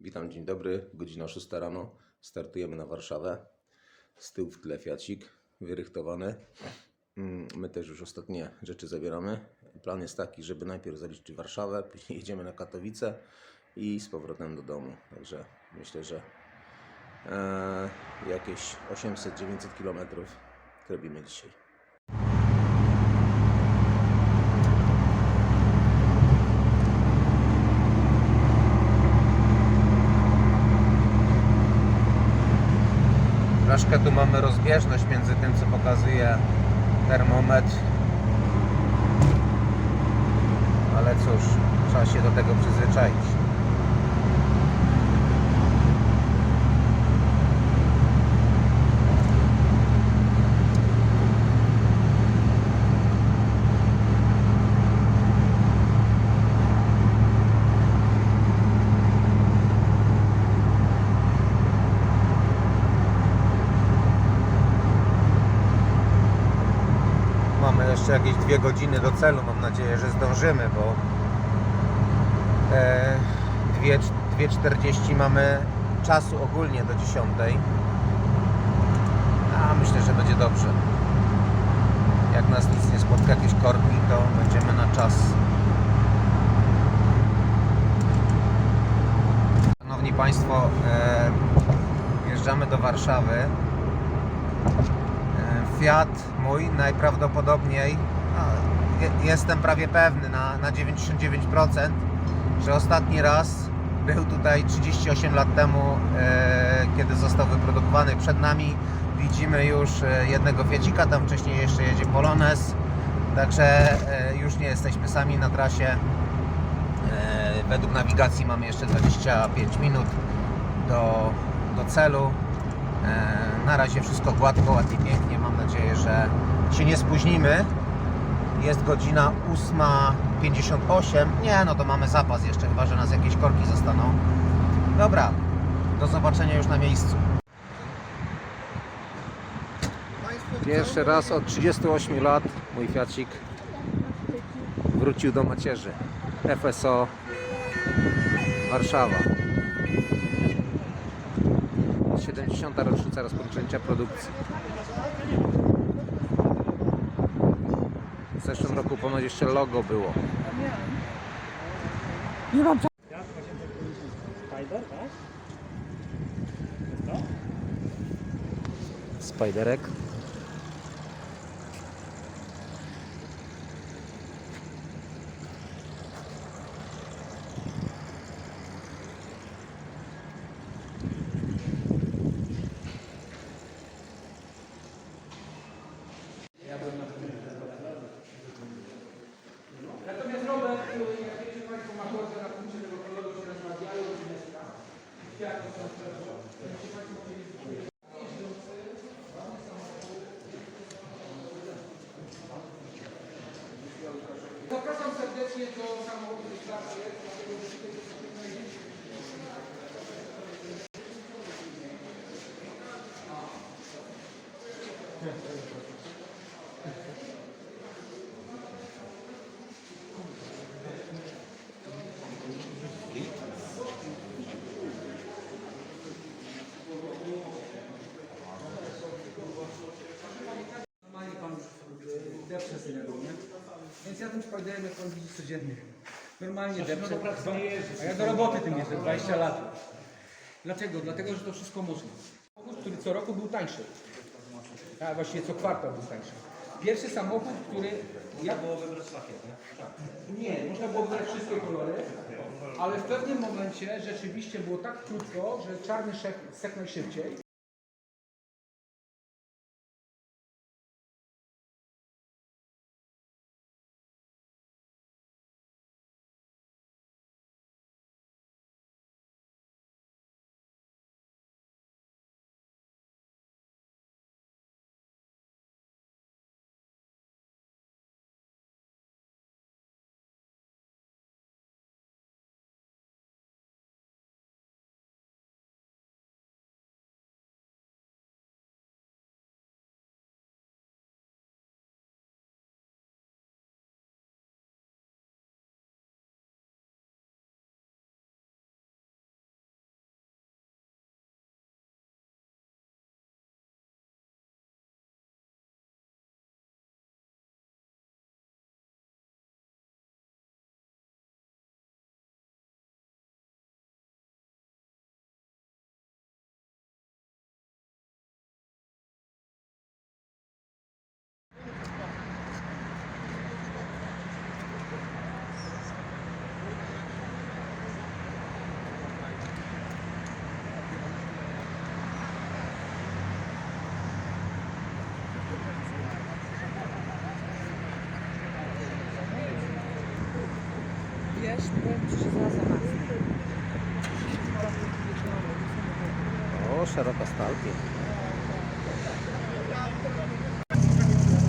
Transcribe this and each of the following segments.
Witam, dzień dobry. Godzina 6 rano. Startujemy na Warszawę. Z tyłu w tle Fiacik wyrychtowany. Mm, My też już ostatnie rzeczy zabieramy. Plan jest taki, żeby najpierw zaliczyć Warszawę, później jedziemy na Katowice i z powrotem do domu. Także myślę, że e, jakieś 800-900 km robimy dzisiaj. Troszkę tu mamy rozbieżność między tym, co pokazuje termometr. Ale cóż, trzeba się do tego przyzwyczaić. Mamy jeszcze jakieś dwie godziny do celu. Mam nadzieję, że zdążymy, bo e, dwie- 2.40 mamy czasu ogólnie do 10. A myślę, że będzie dobrze. Jak nas nic nie spotka, jakieś korki, to będziemy na czas. Szanowni Państwo, e, wjeżdżamy do Warszawy. E, Fiat mój najprawdopodobniej, jestem prawie pewny na, na 99%, że ostatni raz był tutaj 38 lat temu, e, kiedy został wyprodukowany. Przed nami widzimy już e, jednego Fiacika, tam wcześniej jeszcze jedzie Polones, także e, już nie jesteśmy sami na trasie. Według nawigacji mamy jeszcze 25 minut do, do celu. Na razie wszystko gładko, ładnie, pięknie. Mam nadzieję, że się nie spóźnimy. Jest godzina 8.58. Nie, no to mamy zapas jeszcze, chyba że nas jakieś korki zostaną. Dobra, do zobaczenia już na miejscu. Pierwszy raz od 38 lat mój Fiacik wrócił do macierzy. FSO Warszawa. 70. rocznica rozpoczęcia produkcji. W zeszłym roku ponoć jeszcze logo było. Spider, tak? To? Spiderek. Natomiast Robert, jak wiecie Państwo, ma głowę na punkcie tego koloru, się rozmawiają, mieszka. Kwiaty są czerwone. Jeśli Państwo chcieli Zapraszam serdecznie do samochodu rejestracji, dlatego że tutaj jest największy Normalnie pan już e, depcze z niego, nie? Więc ja tym Spiderem, jak pan widzi codziennie, normalnie depczę. A ja do roboty tym jeżdżę, 20 lat. Dlaczego? Dlatego, że to wszystko można. Który co roku był tańszy. A właściwie co kwartał był tańszy. Pierwszy samochód, który... Ja było wybrać szlakiet, nie? Nie, można było wybrać wszystkie kolory, ale w pewnym momencie rzeczywiście było tak krótko, że czarny szedł sekł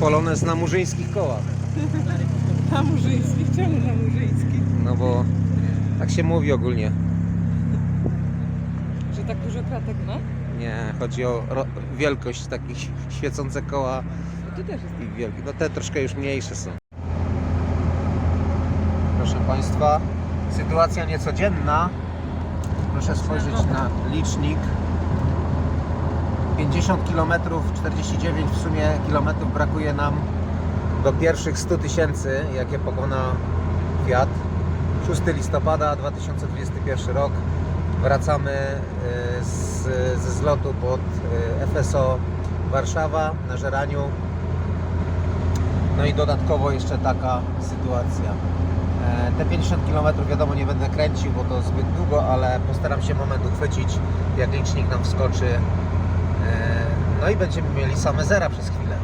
Polonez na murzyńskich kołach. Na Murzyńskich, czemu na Murzyńskich? No bo tak się mówi ogólnie. Że tak dużo kratek ma? Nie, chodzi o wielkość takich świecące koła No też jest. i wielkie. No te troszkę już mniejsze są. Proszę Państwa, sytuacja niecodzienna. Proszę spojrzeć na licznik. 50 km, 49 w sumie kilometrów brakuje nam do pierwszych 100 tysięcy, jakie pokona Fiat. 6 listopada 2021 rok. Wracamy e, z, ze zlotu pod e, FSO Warszawa na Żeraniu. No i dodatkowo jeszcze taka sytuacja. E, Te 50 km wiadomo nie będę kręcił, bo to zbyt długo, ale postaram się moment uchwycić, jak licznik nam wskoczy. E, No i będziemy mieli same zera przez chwilę.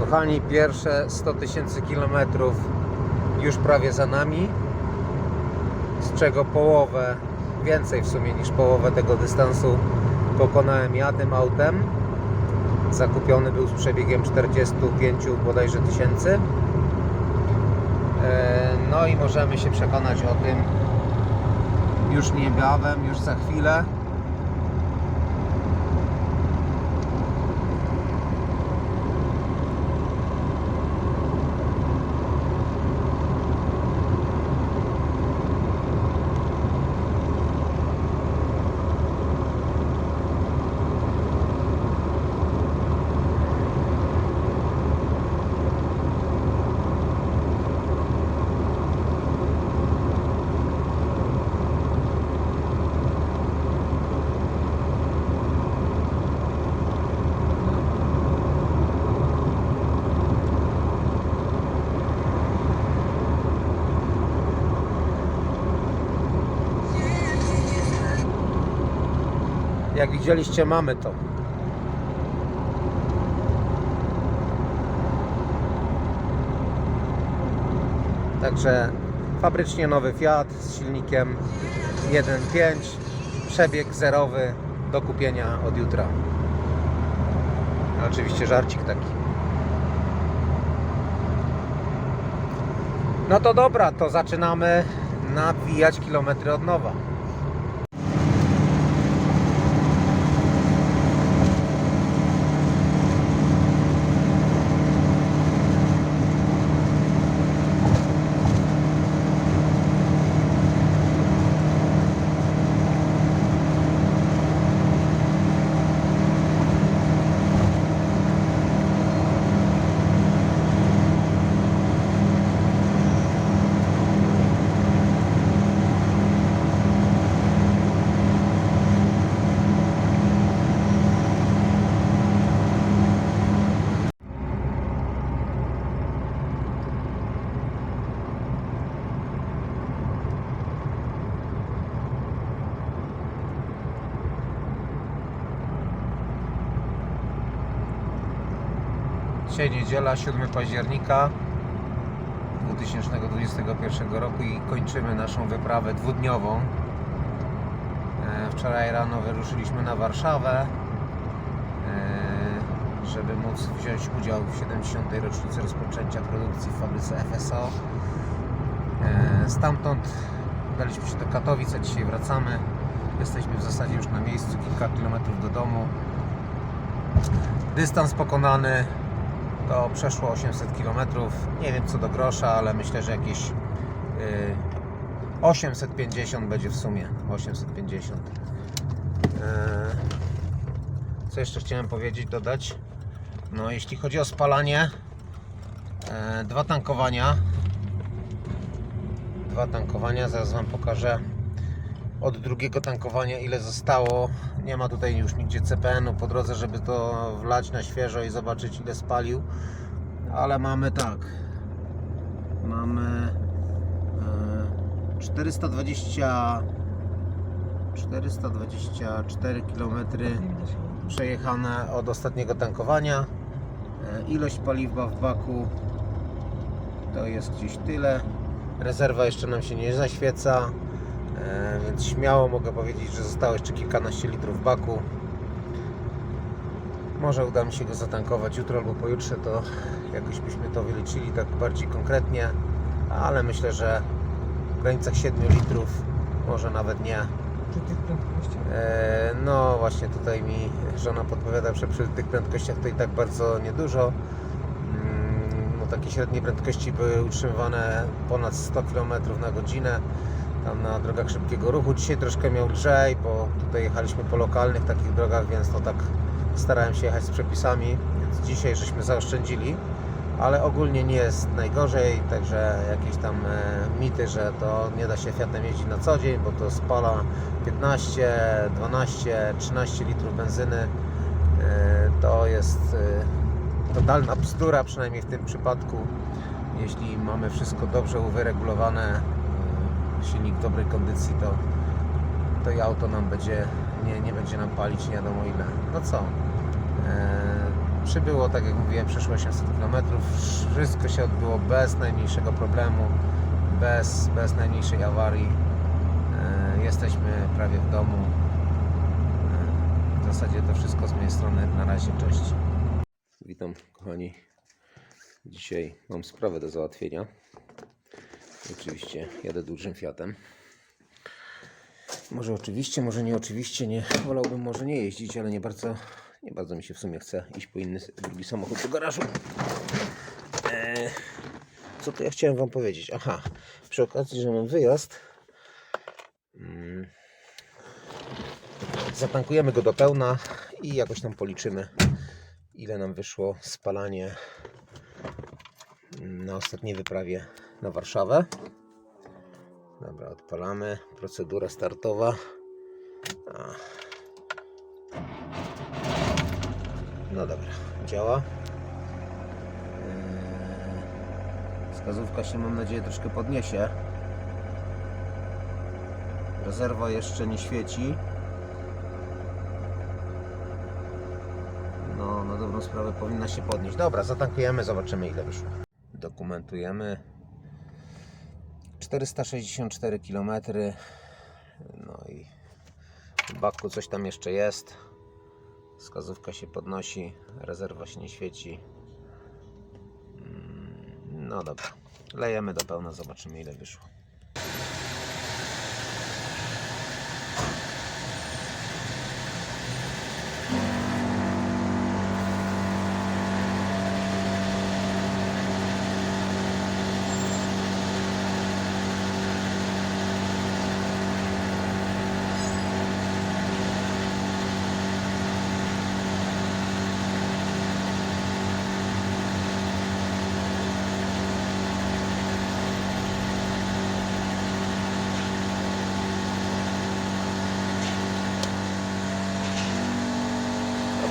Kochani, pierwsze 100 tysięcy kilometrów już prawie za nami, z czego połowę, więcej w sumie niż połowę tego dystansu pokonałem ja tym autem. Zakupiony był z przebiegiem 45 bodajże tysięcy. E, No i możemy się przekonać o tym już niebawem, już za chwilę. Jak widzieliście, mamy to. Także fabrycznie nowy Fiat z silnikiem 1.5, przebieg zerowy do kupienia od jutra. Oczywiście żarcik taki. No to dobra, to zaczynamy nawijać kilometry od nowa. Dzisiaj niedziela, 7 października 2021 roku i kończymy naszą wyprawę dwudniową. E, Wczoraj rano wyruszyliśmy na Warszawę, e, żeby móc wziąć udział w 70. rocznicy rozpoczęcia produkcji w fabryce FSO. E, Stamtąd udaliśmy się do Katowic, a dzisiaj wracamy. Jesteśmy w zasadzie już na miejscu, kilka kilometrów do domu. Dystans pokonany to przeszło 800 km. Nie wiem co do grosza, ale myślę, że jakieś y, 850 będzie w sumie. 850. E, Co jeszcze chciałem powiedzieć, dodać? No, jeśli chodzi o spalanie, e, dwa tankowania. Dwa tankowania, zaraz Wam pokażę od drugiego tankowania ile zostało. Nie ma tutaj już nigdzie CPN-u po drodze, żeby to wlać na świeżo i zobaczyć ile spalił. Ale mamy tak. Mamy e, 420 424 km przejechane od ostatniego tankowania. E, Ilość paliwa w baku to jest gdzieś tyle. Rezerwa jeszcze nam się nie zaświeca. E, więc śmiało mogę powiedzieć, że zostało jeszcze kilkanaście litrów baku. Może uda mi się go zatankować jutro albo pojutrze, to jakoś byśmy to wyliczyli tak bardziej konkretnie, ale myślę, że w granicach 7 litrów, może nawet nie. Przy tych prędkościach. E, No właśnie tutaj mi żona podpowiada, że przy tych prędkościach to i tak bardzo niedużo. Mm, No takie średnie prędkości były utrzymywane ponad 100 km na godzinę tam na drogach szybkiego ruchu. Dzisiaj troszkę miał lżej, bo tutaj jechaliśmy po lokalnych takich drogach, więc no tak starałem się jechać z przepisami, więc dzisiaj żeśmy zaoszczędzili, ale ogólnie nie jest najgorzej, także jakieś tam e, mity, że to nie da się Fiatem jeździć na co dzień, bo to spala 15, 12, 13 litrów benzyny. E, To jest e, totalna bzdura, przynajmniej w tym przypadku. Jeśli mamy wszystko dobrze wyregulowane, e, silnik w dobrej kondycji, to, to i auto nam będzie, nie, nie będzie nam palić nie wiadomo ile. No co? E, Przybyło, tak jak mówiłem, przeszło 800 km. Wszystko się odbyło bez najmniejszego problemu, bez, bez najmniejszej awarii. E, Jesteśmy prawie w domu. E, W zasadzie to wszystko z mojej strony. Na razie, cześć. Witam, kochani. Dzisiaj mam sprawę do załatwienia. Oczywiście jadę dużym Fiatem. Może oczywiście, może nie oczywiście, nie. Wolałbym może nie jeździć, ale nie bardzo, nie bardzo mi się w sumie chce iść po inny drugi samochód do garażu. Eee, co to ja chciałem Wam powiedzieć? Aha, przy okazji, że mam wyjazd, mm, zatankujemy go do pełna i jakoś tam policzymy, ile nam wyszło spalanie mm, na ostatniej wyprawie na Warszawę. Dobra, odpalamy. Procedura startowa. No dobra, działa. Eee, Wskazówka się mam nadzieję troszkę podniesie. Rezerwa jeszcze nie świeci. No, na dobrą sprawę powinna się podnieść. Dobra, zatankujemy, zobaczymy ile wyszło. Dokumentujemy. 464 km. No i w baku coś tam jeszcze jest. Wskazówka się podnosi, rezerwa się nie świeci. Mm, No dobra, lejemy do pełna, zobaczymy ile wyszło.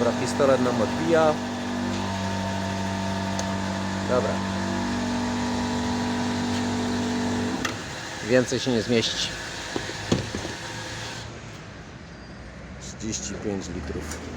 Dobra, pistolet nam odbija. Dobra. Więcej się nie zmieści. 35 litrów.